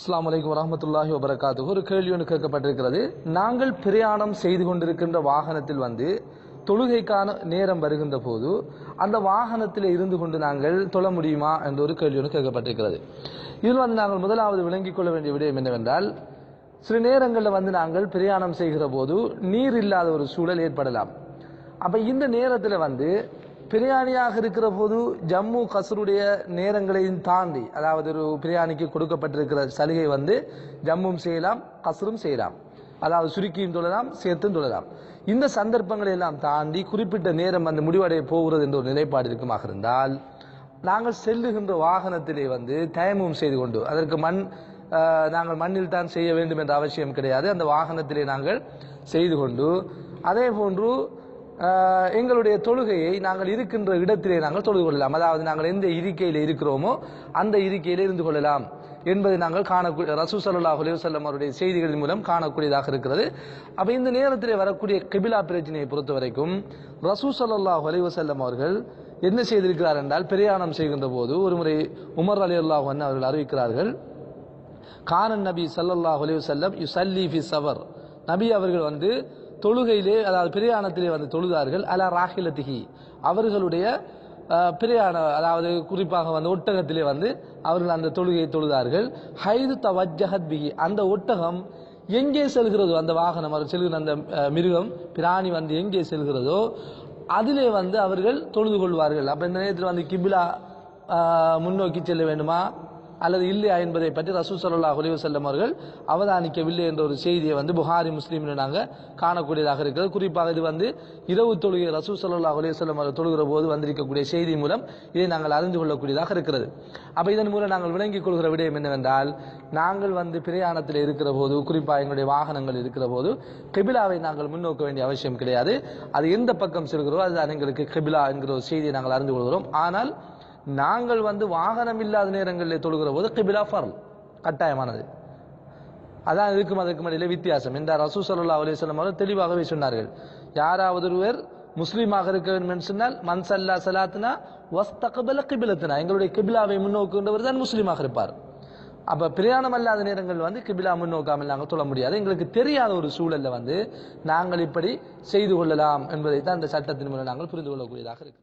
அஸ்லாம் வலைக்கம் வரமத்துல்லாஹி வபரகாத்து ஒரு கேள்வி ஒன்று கேட்கப்பட்டிருக்கிறது. நாங்கள் பிரயாணம் செய்து கொண்டிருக்கின்ற வாகனத்தில் வந்து தொழுகைக்கான நேரம் வருகின்ற போது அந்த வாகனத்தில் இருந்து கொண்டு நாங்கள் தொழ முடியுமா என்ற ஒரு கேள்வி ஒன்று கேட்கப்பட்டிருக்கிறது. இதில் வந்து நாங்கள் முதலாவது விளங்கிக் கொள்ள வேண்டிய விடயம் என்னவென்றால் சில நேரங்களில் வந்து நாங்கள் பிரயாணம் செய்கிற போது நீர் இல்லாத ஒரு சூழல் ஏற்படலாம். அப்போ இந்த நேரத்தில் வந்து பிரியாணியாக இருக்கிற போது ஜம்மு கசருடைய நேரங்களையும் தாண்டி அதாவது ஒரு பிரியாணிக்கு கொடுக்கப்பட்டிருக்கிற சலுகை வந்து ஜம்மும் செய்யலாம் கசரும் செய்யலாம். அதாவது சுருக்கியும் தொழலாம் சேர்த்தும் தொழலாம் இந்த சந்தர்ப்பங்களை எல்லாம் தாண்டி குறிப்பிட்ட நேரம் வந்து முடிவடைய போகிறது என்ற ஒரு நிலைப்பாடு இருக்குமாக இருந்தால் நாங்கள் செல்லுகின்ற வாகனத்திலே வந்து தயமும் செய்து கொண்டு அதற்கு மண் நாங்கள் மண்ணில் தான் செய்ய வேண்டும் என்ற அவசியம் கிடையாது. அந்த வாகனத்திலே நாங்கள் செய்து கொண்டு அதே போன்று எங்களுடைய தொழுகையை நாங்கள் இருக்கின்ற இடத்திலே நாங்கள் தொழுது கொள்ளலாம். அதாவது நாங்கள் எந்த இருக்கையில் இருக்கிறோமோ அந்த இருக்கையிலே இருந்து கொள்ளலாம் என்பதை நாங்கள் காணக்கூடிய ரசூ சல்லாஹ் அலைவசல்லம் அவருடைய செய்திகளின் மூலம் காணக்கூடியதாக இருக்கிறது. அப்போ இந்த நேரத்திலே வரக்கூடிய கிபிலா பிரச்சனையை பொறுத்த வரைக்கும் ரசூ சல்லாஹ் அவர்கள் என்ன செய்திருக்கிறார் என்றால் பிரயாணம் செய்கின்ற போது ஒரு முறை உமர் அலி அல்லாஹ் அவர்கள் அறிவிக்கிறார்கள் கானன் நபி சல்லாஹ் அலைஹி வஸல்லம் யுஸல்லி ஃபி சவர் நபி அவர்கள் வந்து தொழுகையிலே அதாவது பிரயாணத்திலே வந்து தொழுதார்கள். அலா ராகிலத்திகி அவர்களுடைய பிரயாணம் அதாவது குறிப்பாக வந்து ஒட்டகத்திலே வந்து அவர்கள் அந்த தொழுகையை தொழுதார்கள். ஹைது தவஜஹத் பிகி அந்த ஒட்டகம் எங்கே செல்கிறதோ அந்த வாகனம் அவர் செல்கிற அந்த மிருகம் பிராணி வந்து எங்கே செல்கிறதோ அதிலே வந்து அவர்கள் தொழுது கொள்வார்கள். அப்போ இந்த நேரத்தில் வந்து கிபிலா முன்னோக்கி செல்ல வேண்டுமா? அல்லது இல்லையா என்பதை பற்றி ரசூ சல்லா அலைஹி வஸல்லம் அவர்கள் அவதானிக்கவில்லை என்ற ஒரு செய்தியை வந்து புகாரி முஸ்லீமில் நாங்கள் காணக்கூடியதாக இருக்கிறது. குறிப்பாக இது வந்து இரவு தொழுகை ரசூ சல்லா அலைஹி வஸல்லம் அவர்கள் தொழுகிற போது வந்திருக்கக்கூடிய செய்தி மூலம் இதை நாங்கள் அறிந்து கொள்ளக்கூடியதாக இருக்கிறது. அப்போ இதன் மூலம் நாங்கள் விளங்கிக் கொள்கிற விடயம் என்னவென்றால் நாங்கள் வந்து பிரயாணத்தில் இருக்கிற போது குறிப்பாக எங்களுடைய வாகனங்கள் இருக்கிற போது கபிலாவை நாங்கள் முன்னோக்க வேண்டிய அவசியம் கிடையாது. அது எந்த பக்கம் செல்கிறோ அதுதான் எங்களுக்கு கபிலா என்கிற ஒரு செய்தியை நாங்கள் அறிந்து கொள்கிறோம். ஆனால் நாங்கள் வந்து வாகனம் இல்லாத நேரங்களில் தொழுகிற போது கிபிலா ஃபர்ல் கட்டாயமானது. அதான் இருக்கும் அதுக்கு இடையில வித்தியாசம். இந்த ரசூ சல்லா அலிஸ்லாம் அவர்கள் தெளிவாகவே சொன்னார்கள். யாராவது ஒருவர் முஸ்லீமாக இருக்க வேண்டும் என்று சொன்னால் மன்சல்லா சலாத்னா வஸ்தகபல கிபிலத்தினா. எங்களுடைய கிபிலாவை முன்னோக்குன்றவர் தான் முஸ்லீமாக இருப்பார். அப்ப பிரயாணம் அல்லாத நேரங்கள் வந்து கிபிலா முன்னோக்காமல் நாங்கள் தொழ முடியாது. எங்களுக்கு தெரியாத ஒரு சூழல்ல வந்து நாங்கள் இப்படி செய்து கொள்ளலாம் என்பதை தான் இந்த சட்டத்தின் மூலம் நாங்கள் புரிந்து கொள்ளக்கூடியதாக இருக்கு.